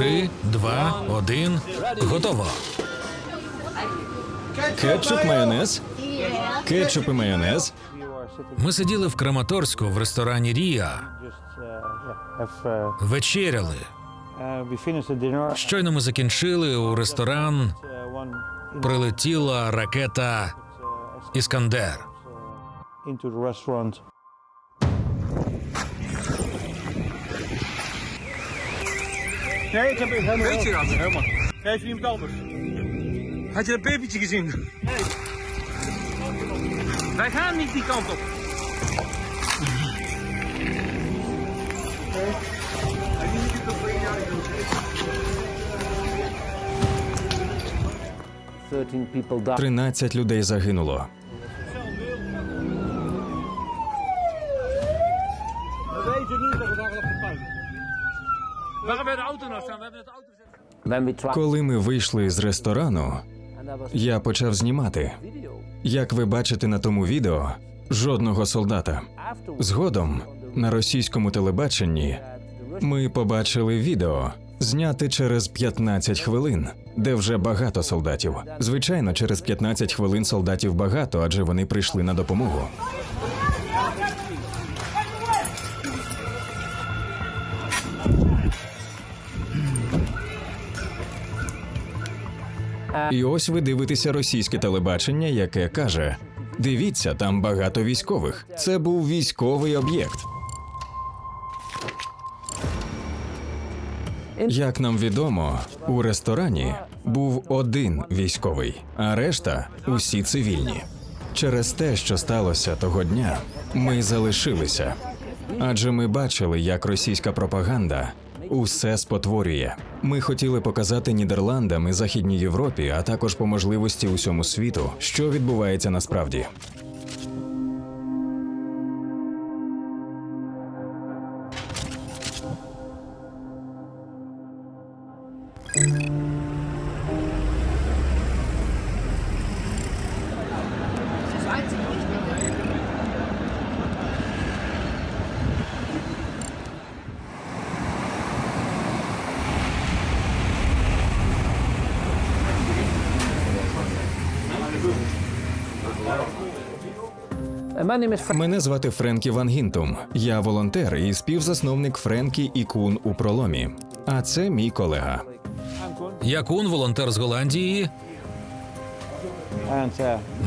Три, два, один. Готово. Кетчуп, майонез. Кетчуп і майонез. Ми сиділи в Краматорську в ресторані Рія, вечеряли. Щойно ми закінчили у ресторан. Прилетіла ракета Іскандер. Nee, ik heb het helemaal Weet je dat? Helemaal. Geef je iemand anders? Had je dat babytje gezien? Nee. Wij gaan niet die kant op. Thirteen people died. 13 людей загинуло. We weten niet dat we daar op de puin. We gaan bij de auto naar staan. We hebben het auto gezet. When we tried, Коли ми вийшли з ресторану, я почав знімати. Як ви бачите на тому відео, жодного солдата. Згодом на російському телебаченні ми побачили відео, зняте через 15 хвилин, де вже багато солдатів. Звичайно, через 15 хвилин солдатів багато, адже вони прийшли на допомогу. І ось ви дивитеся російське телебачення, яке каже: Дивіться, там багато військових. Це був військовий об'єкт. Як нам відомо, у ресторані був один військовий, а решта усі цивільні. Через те, що сталося того дня, ми залишилися. Адже ми бачили, як російська пропаганда усе спотворює. Ми хотіли показати Нідерландам і Західній Європі, а також по можливості усьому світу, що відбувається насправді. Мене звати Френкі Ван Гінтум. Я волонтер і співзасновник Френкі і Кун у проломі. А це мій колега. кун, волонтер з Голландії.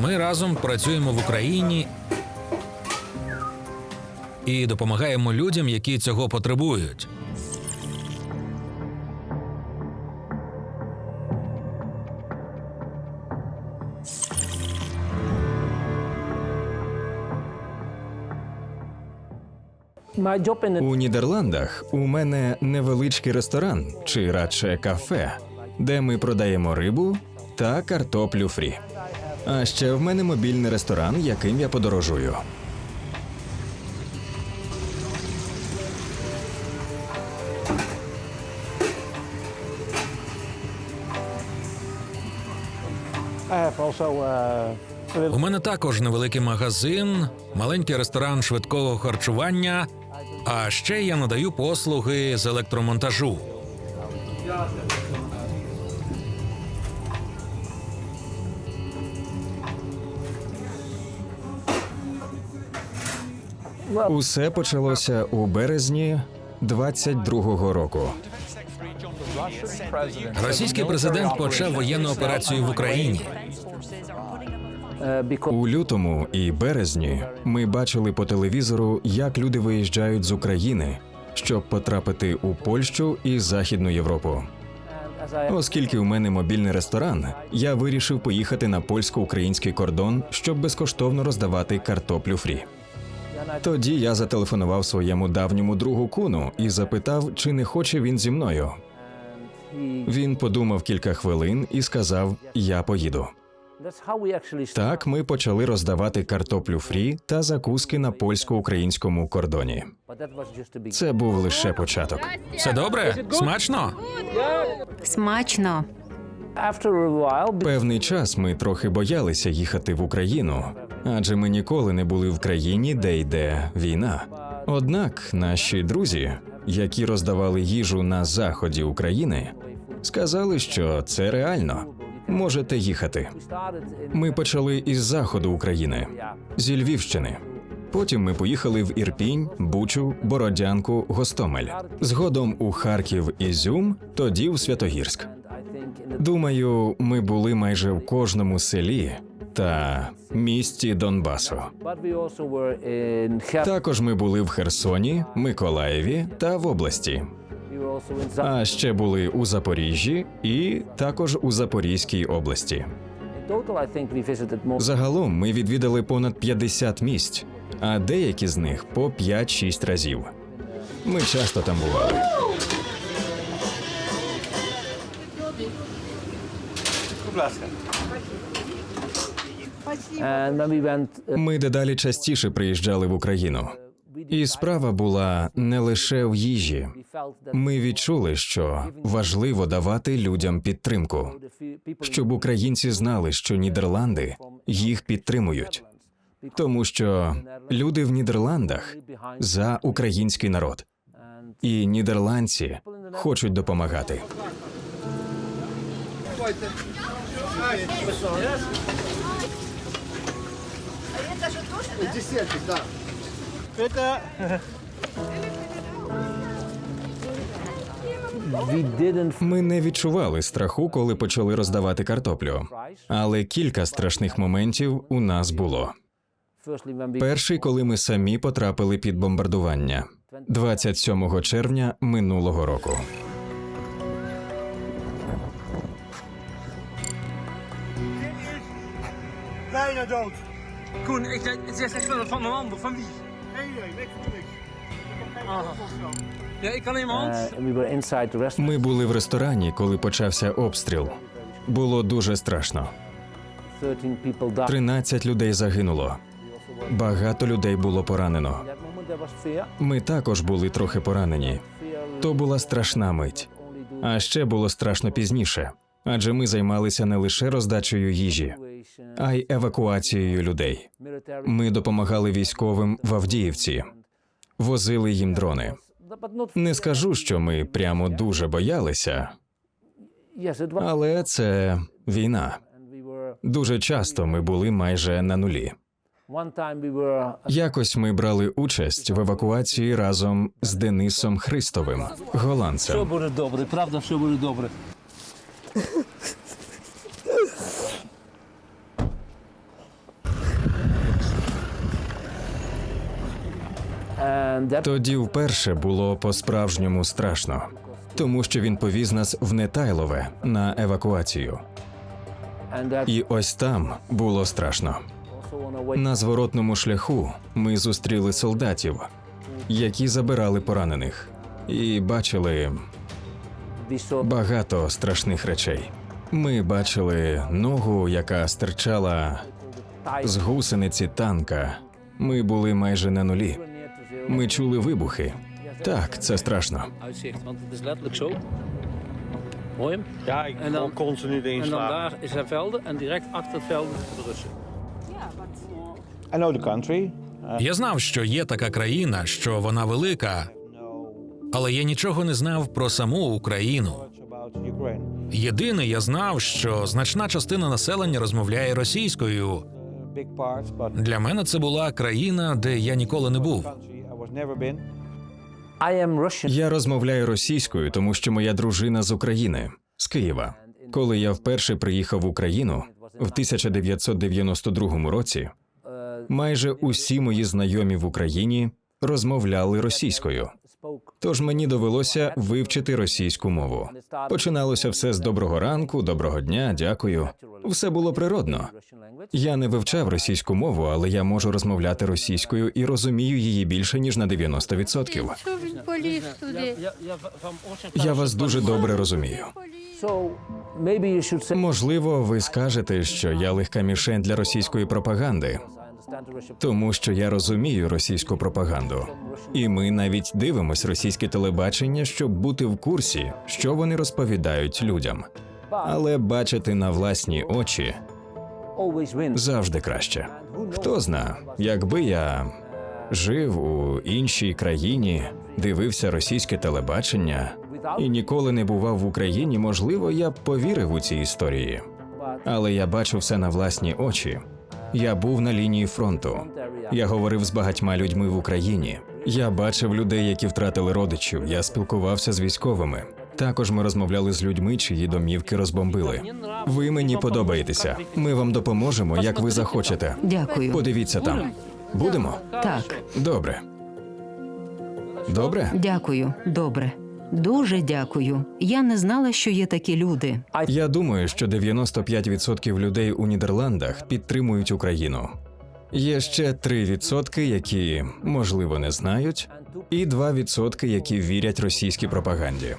Ми разом працюємо в Україні і допомагаємо людям, які цього потребують. У Нідерландах у мене невеличкий ресторан, чи радше кафе, де ми продаємо рибу та картоплю фрі. А ще в мене мобільний ресторан, яким я подорожую. Uh, У мене також невеликий магазин, маленький ресторан швидкого харчування. А ще я надаю послуги з електромонтажу. Усе почалося у березні 22-го року. Російський президент почав воєнну операцію в Україні. У лютому і березні ми бачили по телевізору, як люди виїжджають з України, щоб потрапити у Польщу і Західну Європу. Оскільки у мене мобільний ресторан, я вирішив поїхати на польсько-український кордон, щоб безкоштовно роздавати картоплю фрі. Тоді я зателефонував своєму давньому другу куну і запитав, чи не хоче він зі мною. Він подумав кілька хвилин і сказав: Я поїду. Так ми почали роздавати картоплю фрі та закуски на польсько-українському кордоні. Це був лише початок. Все добре? Смачно? Смачно. Певний час ми трохи боялися їхати в Україну, адже ми ніколи не були в країні, де йде війна. Однак наші друзі які роздавали їжу на заході України, сказали, що це реально. Можете їхати. Ми почали із заходу України, зі Львівщини. Потім ми поїхали в Ірпінь, Бучу, Бородянку, Гостомель. Згодом у Харків, Ізюм, тоді в Святогірськ. Думаю, ми були майже в кожному селі та місті Донбасу. Також ми були в Херсоні, Миколаєві та в області. А ще були у Запоріжжі і також у Запорізькій області. Загалом ми відвідали понад 50 місць, а деякі з них по 5-6 разів. Ми часто там бували. Uh, Ми дедалі частіше приїжджали в Україну. І справа була не лише в їжі. Ми відчули, що важливо давати людям підтримку, щоб українці знали, що Нідерланди їх підтримують, тому що люди в Нідерландах за український народ, і нідерландці хочуть допомагати. We didn't Ми не відчували страху, коли почали роздавати картоплю, але кілька страшних моментів у нас було. Перший, коли ми самі потрапили під бомбардування 27 червня минулого року. Bijna dood. Koen, ik, het is echt van, van een ander. Van wie? Nee, nee, niks van niks. Ik kan in mijn restaurant. Ми були в ресторані, коли почався обстріл. Було дуже страшно. 13 people died. 13 людей загинуло. Багато людей було поранено. Ми також були трохи поранені. То була страшна мить. А ще було страшно пізніше, адже ми займалися не лише роздачею їжі, а й евакуацією людей. Ми допомагали військовим в Авдіївці, возили їм дрони. Не скажу, що ми прямо дуже боялися, але це війна. Дуже часто ми були майже на нулі. Якось ми брали участь в евакуації разом з Денисом Христовим, голландцем. буде добре, правда, все буде добре. Тоді вперше було по-справжньому страшно, тому що він повіз нас в Нетайлове на евакуацію. І ось там було страшно. На зворотному шляху ми зустріли солдатів, які забирали поранених, і бачили багато страшних речей. Ми бачили ногу, яка стирчала з гусениці танка. Ми були майже на нулі. Ми чули вибухи. Так, це страшно. Ja, ik En dan- know the country. Я знав, що є така країна, що вона велика, але я нічого не знав про саму Україну. Єдине, я знав, що значна частина населення розмовляє російською. Для мене це була країна, де я ніколи не був. Never been. I am Russian. Я розмовляю російською, тому що моя дружина з України, з Києва. Коли я вперше приїхав в Україну в 1992 році, майже усі мої знайомі в Україні розмовляли російською. Тож мені довелося вивчити російську мову. Починалося все з доброго ранку, доброго дня, дякую. Все було природно. Я не вивчав російську мову, але я можу розмовляти російською і розумію її більше ніж на 90%. Що він поліз туди? Ja, ja, van oorsprong Я вас дуже добре розумію. Можливо, ви скажете, що я легка мішень для російської пропаганди, Тому що я розумію російську пропаганду. І ми навіть дивимось російське телебачення, щоб бути в курсі, що вони розповідають людям. Але бачити на власні очі завжди краще. Хто зна, якби я жив у іншій країні, дивився російське телебачення і ніколи не бував в Україні, можливо, я б повірив у ці історії. Але я бачив все на власні очі. Я був на лінії фронту. Я говорив з багатьма людьми в Україні. Я бачив людей, які втратили родичів. Я спілкувався з військовими. Також ми розмовляли з людьми, чиї домівки розбомбили. Ви мені подобаєтеся. Ми вам допоможемо, як ви захочете. Дякую. Подивіться там. Будемо? Так, Добре. Добре? дякую. Добре. Дуже дякую. Я не знала, що є такі люди. Я думаю, що 95% людей у Нідерландах підтримують Україну. Є ще 3%, які можливо не знають, і 2%, які вірять російській пропаганді.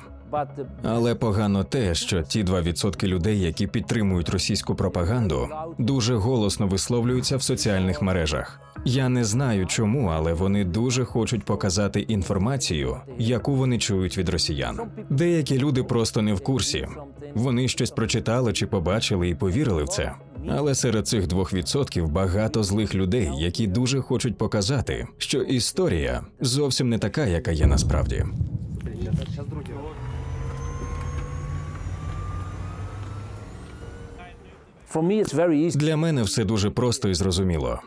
Але погано те, що ті 2% людей, які підтримують російську пропаганду, дуже голосно висловлюються в соціальних мережах. Я не знаю чому, але вони дуже хочуть показати інформацію, яку вони чують від росіян. Деякі люди просто не в курсі. Вони щось прочитали чи побачили і повірили в це. Але серед цих 2% багато злих людей, які дуже хочуть показати, що історія зовсім не така, яка є насправді. Для мене все дуже просто і зрозуміло.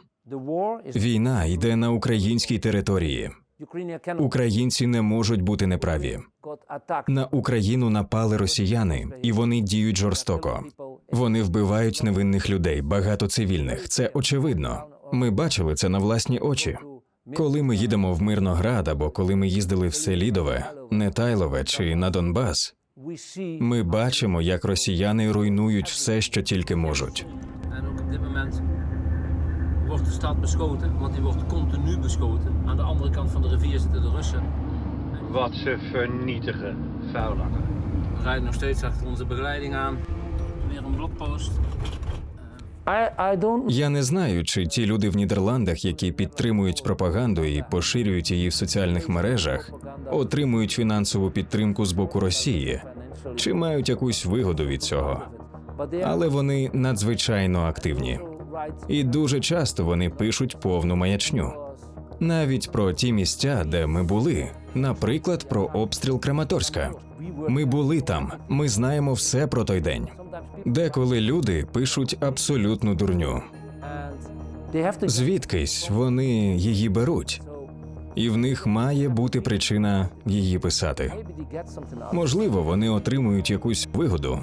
Війна йде на українській території. Українці не можуть бути неправі. На Україну напали росіяни, і вони діють жорстоко. Вони вбивають невинних людей, багато цивільних. Це очевидно. Ми бачили це на власні очі. Коли ми їдемо в Мирноград або коли ми їздили в Селідове, Нетайлове чи на Донбас, ми бачимо, як росіяни руйнують все, що тільки можуть. En ook op dit moment wordt de stad beschoten, want die wordt continu beschoten. Aan de andere kant van de rivier zitten de Russen. Wat ze vernietigen, vuilakken. We rijden nog steeds achter onze begeleiding aan. Weer een blokpost. I, I don't Я не знаю, чи ті люди в Нідерландах, які підтримують пропаганду і поширюють її в соціальних мережах, отримують фінансову підтримку з боку Росії, чи мають якусь вигоду від цього. Але вони надзвичайно активні, і дуже часто вони пишуть повну маячню. Навіть про ті місця, де ми були, наприклад, про обстріл Краматорська. Ми були там, ми знаємо все про той день. Деколи люди пишуть абсолютну дурню. Звідкись вони її беруть, і в них має бути причина її писати. Можливо, вони отримують якусь вигоду.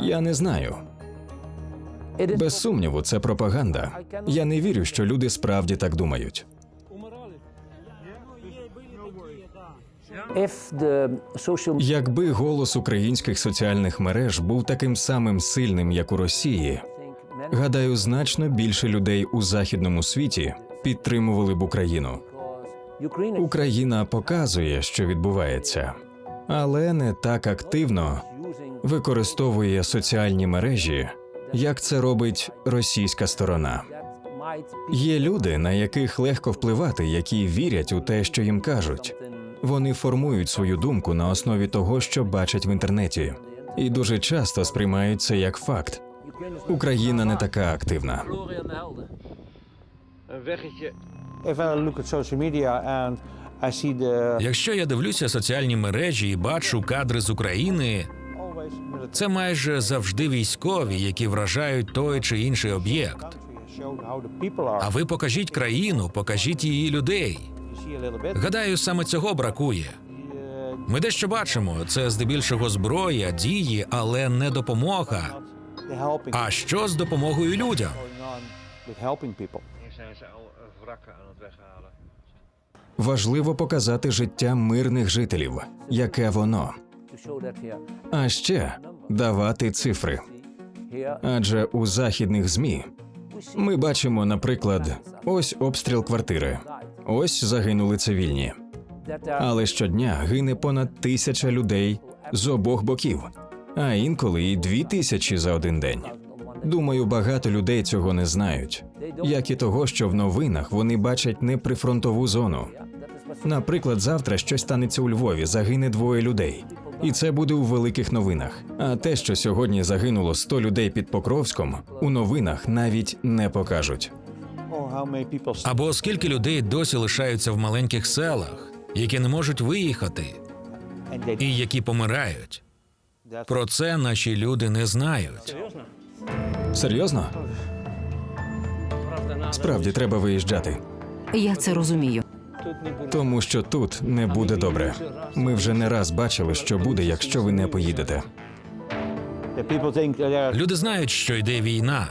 Я не знаю. Без сумніву, це пропаганда. Я не вірю, що люди справді так думають. Якби голос українських соціальних мереж був таким самим сильним, як у Росії, гадаю, значно більше людей у західному світі підтримували б Україну. Україна показує, що відбувається, але не так активно використовує соціальні мережі, як це робить російська сторона. Є люди, на яких легко впливати, які вірять у те, що їм кажуть. Вони формують свою думку на основі того, що бачать в інтернеті, і дуже часто сприймають це як факт. Україна не така активна. Gloria en de helden. Een weggetje If I look at social media and I see the Якщо я дивлюся соціальні мережі і бачу кадри з України, це майже завжди військові, які вражають той чи інший об'єкт. А ви покажіть країну, покажіть її людей. Гадаю, саме цього бракує. Ми дещо бачимо. Це здебільшого зброя, дії, але не допомога. А що з допомогою людям? Важливо показати життя мирних жителів, яке воно. А ще давати цифри. Адже у західних змі ми бачимо, наприклад, ось обстріл квартири, ось загинули цивільні. Але щодня гине понад тисяча людей з обох боків, а інколи і дві тисячі за один день. Думаю, багато людей цього не знають, як і того, що в новинах вони бачать неприфронтову зону. that is what Наприклад, завтра щось станеться у Львові, загине двоє людей. І це буде у великих новинах. А те, що сьогодні загинуло 100 людей під Покровськом, у новинах навіть не покажуть. Або скільки людей досі лишаються в маленьких селах, які не можуть виїхати, і які помирають. Про це наші люди не знають. Серйозно? Справді треба виїжджати, Я це розумію. тому що тут не буде добре. Ми вже не раз бачили, що буде, якщо ви не поїдете. Люди знають, що йде війна.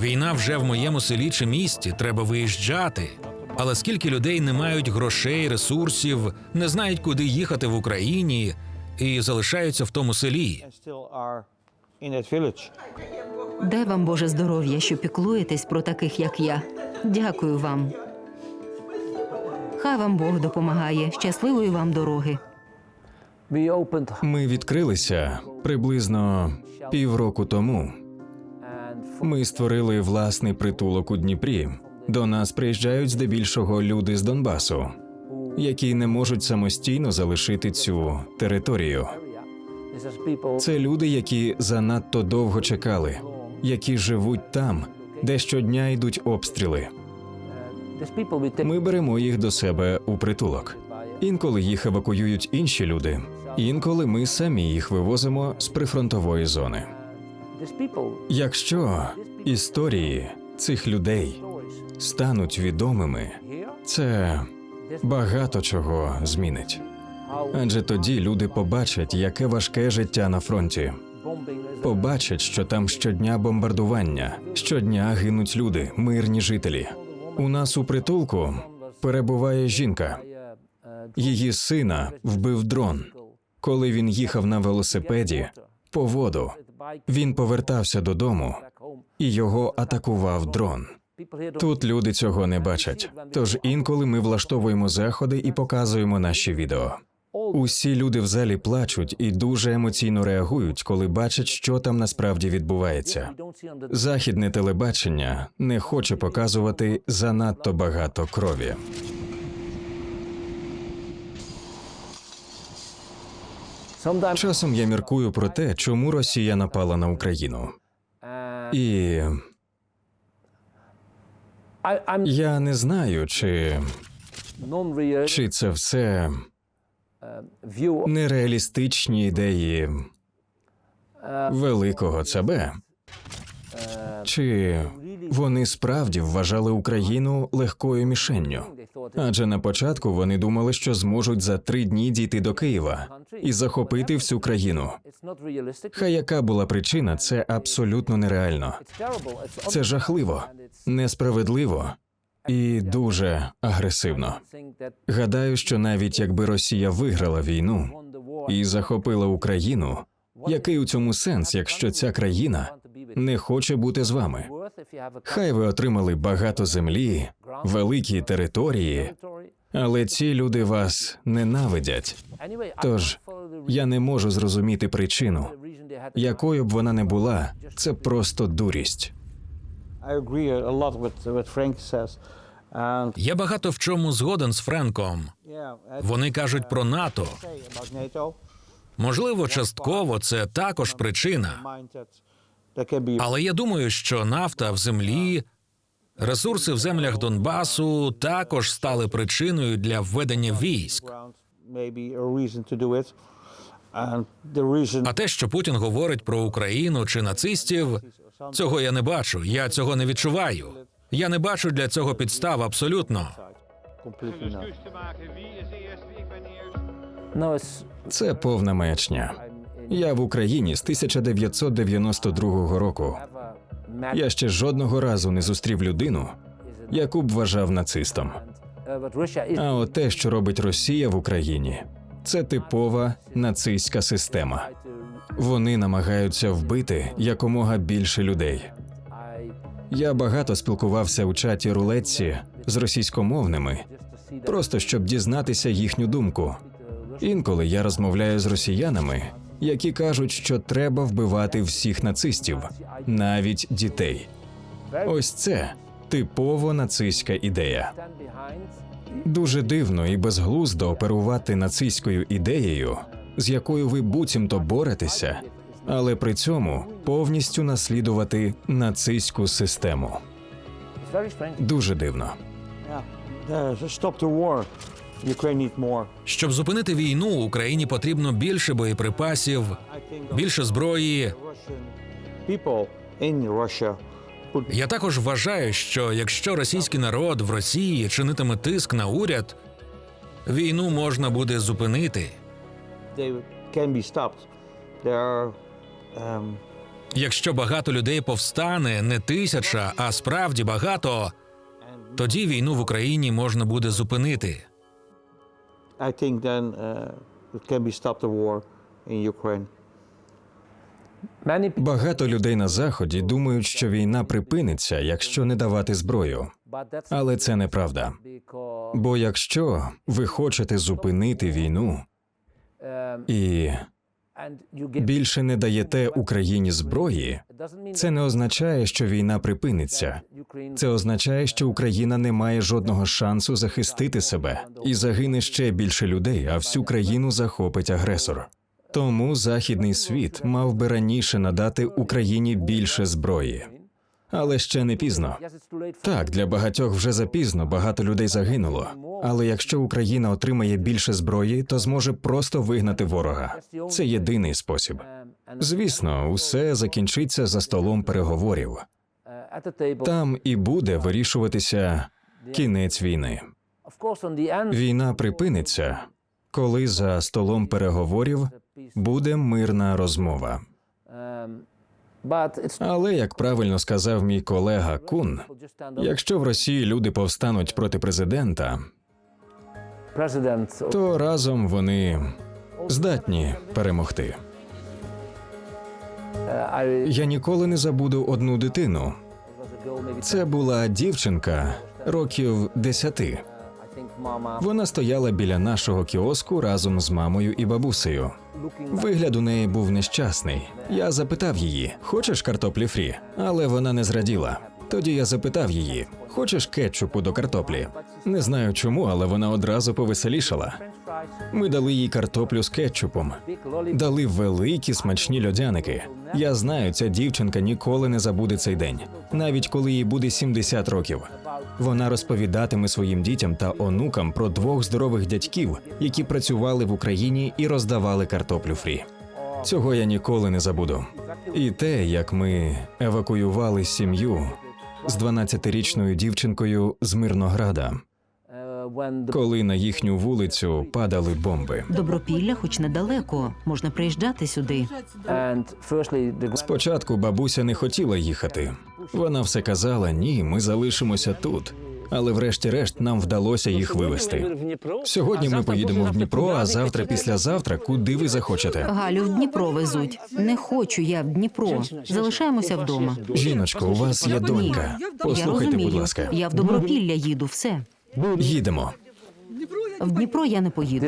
Війна вже в моєму селі чи місті. Треба виїжджати. Але скільки людей не мають грошей, ресурсів, не знають, куди їхати в Україні, і залишаються в тому селі. Дай вам Боже здоров'я, що піклуєтесь про таких, як я. Дякую вам. Хай вам Бог допомагає. Щасливої вам дороги. Ми відкрилися приблизно півроку тому. Ми створили власний притулок у Дніпрі. До нас приїжджають здебільшого люди з Донбасу, які не можуть самостійно залишити цю територію. Це люди, які занадто довго чекали, які живуть там, де щодня йдуть обстріли. Ми беремо їх до себе у притулок. Інколи їх евакуюють інші люди, інколи ми самі їх вивозимо з прифронтової зони. Якщо історії цих людей стануть відомими, це багато чого змінить. Адже тоді люди побачать, яке важке життя на фронті. Побачать, що там щодня бомбардування, щодня гинуть люди, мирні жителі. У нас у притулку перебуває жінка. Її сина вбив дрон. Коли він їхав на велосипеді по воду, він повертався додому, і його атакував дрон. Тут люди цього не бачать. Тож інколи ми влаштовуємо заходи і показуємо наші відео. Усі люди в залі плачуть і дуже емоційно реагують, коли бачать, що там насправді відбувається. Західне телебачення не хоче показувати занадто багато крові. Часом я міркую про те, чому Росія напала на Україну. І я не знаю, чи, чи це все нереалістичні ідеї великого ЦБ. Чи вони справді вважали Україну легкою мішенню? Адже на початку вони думали, що зможуть за три дні дійти до Києва і захопити всю країну. Хай яка була причина, це абсолютно нереально. Це жахливо, несправедливо і дуже агресивно. Гадаю, що навіть якби Росія виграла війну і захопила Україну, який у цьому сенс, якщо ця країна не хоче бути з вами? Хай ви отримали багато землі, великі території, але ці люди вас ненавидять. Тож я не можу зрозуміти причину, якою б вона не була, це просто дурість. Я багато в чому згоден з Френком. Вони кажуть про НАТО. Можливо, частково це також причина. Але я думаю, що нафта в землі, ресурси в землях Донбасу також стали причиною для введення військ. А те, що Путін говорить про Україну чи нацистів, цього я не бачу. Я цього не відчуваю. Я не бачу для цього підстав абсолютно. it's Це повна маячня. Я в Україні з 1992 року. Я ще жодного разу не зустрів людину, яку б вважав нацистом. is А от те, що робить Росія в Україні, це типова нацистська система. Вони намагаються вбити якомога більше людей. Я багато спілкувався у чаті рулетці з російськомовними, просто щоб дізнатися їхню думку. Інколи я розмовляю з росіянами, які кажуть, що треба вбивати всіх нацистів, навіть дітей. Ось це типово нацистська ідея. Дуже дивно і безглуздо оперувати нацистською ідеєю, з якою ви буцімто боретеся, але при цьому повністю наслідувати нацистську систему. Дуже дивно. Щоб зупинити війну, Україні потрібно більше боєприпасів, більше зброї. Я також вважаю, що якщо російський народ в Росії чинитиме тиск на уряд, війну можна буде зупинити. um, Якщо багато людей повстане, не тисяча, а справді багато, тоді війну в Україні можна буде зупинити. I think then uh, it can be stopped the war in Ukraine. Багато людей на заході думають, що війна припиниться, якщо не давати зброю. Але це неправда. Бо якщо ви хочете зупинити війну і більше не даєте Україні зброї, це не означає, що війна припиниться. Це означає, що Україна не має жодного шансу захистити себе і загине ще більше людей, а всю країну захопить агресор. Тому західний світ мав би раніше надати Україні більше зброї, але ще не пізно. Так, для багатьох вже запізно, багато людей загинуло. Але якщо Україна отримає більше зброї, то зможе просто вигнати ворога. Це єдиний спосіб. Звісно, усе закінчиться за столом переговорів. Там і буде вирішуватися кінець війни. Війна припиниться, коли за столом переговорів буде мирна розмова. Але як правильно сказав мій колега Кун, якщо в Росії люди повстануть проти президента, то разом вони здатні перемогти. Я ніколи не забуду одну дитину. Це була дівчинка років десяти. Вона стояла біля нашого кіоску разом з мамою і бабусею. Вигляд у неї був нещасний. Я запитав її: хочеш картоплі фрі? Але вона не зраділа. Тоді я запитав її: хочеш кетчупу до картоплі? Не знаю чому, але вона одразу повеселішала. Ми дали їй картоплю з кетчупом. Дали великі смачні льодяники. Я знаю, ця дівчинка ніколи не забуде цей день, навіть коли їй буде 70 років. Вона розповідатиме своїм дітям та онукам про двох здорових дядьків, які працювали в Україні і роздавали картоплю фрі. Цього я ніколи не забуду. І те, як ми евакуювали сім'ю з 12-річною дівчинкою з Мирнограда, коли на їхню вулицю падали бомби. Добропілля, хоч недалеко, можна приїжджати сюди. Спочатку бабуся не хотіла їхати. Вона все казала: ні, ми залишимося тут. Але врешті-решт нам вдалося їх вивезти. Сьогодні ми поїдемо в Дніпро, а завтра, післязавтра, куди ви захочете. Галю в Дніпро везуть. Не хочу я в Дніпро. Залишаємося вдома. Жіночко, у вас є донька. Послухайте, будь ласка, Я в Добропілля їду. Все їдемо. в Дніпро я не поїду.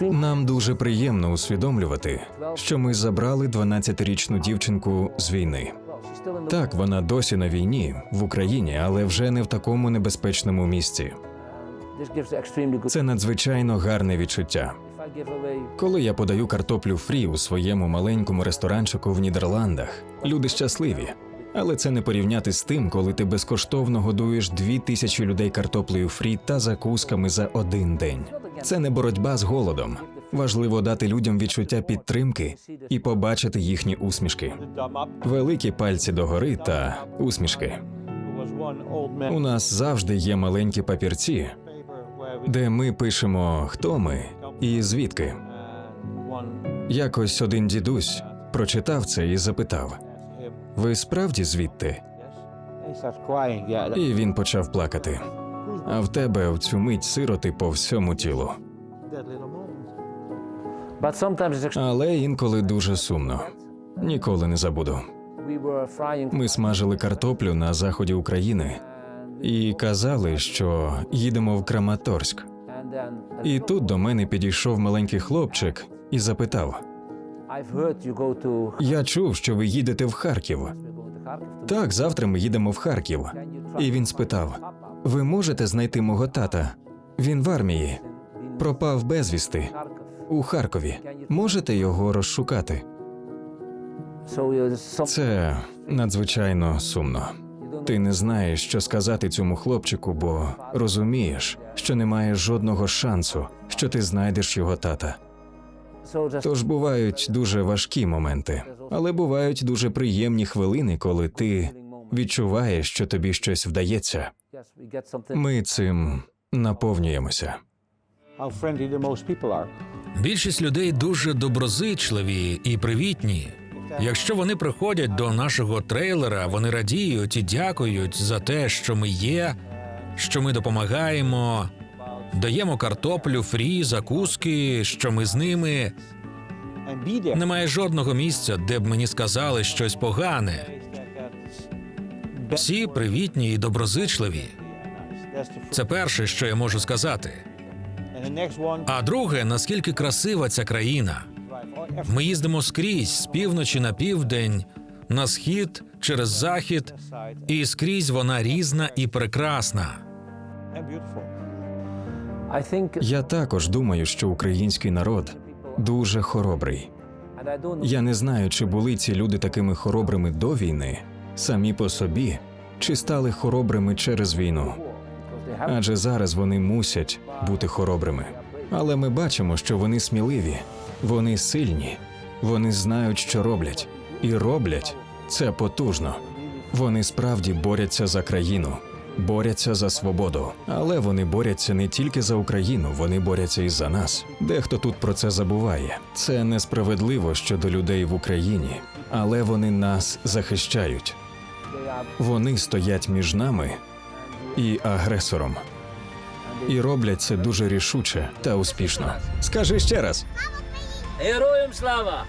Нам дуже приємно усвідомлювати, що ми забрали 12-річну дівчинку з війни. Так, вона досі на війні в Україні, але вже не в такому небезпечному місці. Це надзвичайно гарне відчуття. Коли я подаю картоплю фрі у своєму маленькому ресторанчику в Нідерландах, люди щасливі. Але це не порівняти з тим, коли ти безкоштовно годуєш дві тисячі людей картоплею фрі та закусками за один день. Це не боротьба з голодом. Важливо дати людям відчуття підтримки і побачити їхні усмішки. Великі пальці догори та усмішки. У нас завжди є маленькі папірці, де ми пишемо, хто ми і звідки. Якось один дідусь прочитав це і запитав: Ви справді звідти? І він почав плакати. А в тебе в цю мить сироти по всьому тілу. Але інколи дуже сумно. Ніколи не забуду. Ми смажили картоплю на заході України і казали, що їдемо в Краматорськ. І тут до мене підійшов маленький хлопчик і запитав: Я чув, що ви їдете в Харків. Так, завтра ми їдемо в Харків. І він спитав: Ви можете знайти мого тата? Він в армії, пропав безвісти у Харкові. Можете його розшукати? Це надзвичайно сумно. Ти не знаєш, що сказати цьому хлопчику, бо розумієш, що немає жодного шансу, що ти знайдеш його тата. Тож бувають дуже важкі моменти, але бувають дуже приємні хвилини, коли ти відчуваєш, що тобі щось вдається. Ми цим наповнюємося. Більшість людей дуже доброзичливі і привітні. Якщо вони приходять до нашого трейлера, вони радіють і дякують за те, що ми є, що ми допомагаємо, даємо картоплю, фрі, закуски, що ми з ними. Немає жодного місця, де б мені сказали щось погане. Всі привітні і доброзичливі. Це перше, що я можу сказати. А друге, наскільки красива ця країна. Ми їздимо скрізь з півночі на південь, на схід через захід, і скрізь вона різна і прекрасна. Я також думаю, що український народ дуже хоробрий. Я не знаю, чи були ці люди такими хоробрими до війни, самі по собі, чи стали хоробрими через війну. Адже зараз вони мусять бути хоробрими. Але ми бачимо, що вони сміливі, вони сильні, вони знають, що роблять, і роблять це потужно. Вони справді борються за країну, борються за свободу. Але вони борються не тільки за Україну, вони борються і за нас. Дехто тут про це забуває. Це несправедливо щодо людей в Україні, але вони нас захищають. Вони стоять між нами і агресором. І роблять це дуже рішуче та успішно. Скажи ще раз. Героям слава!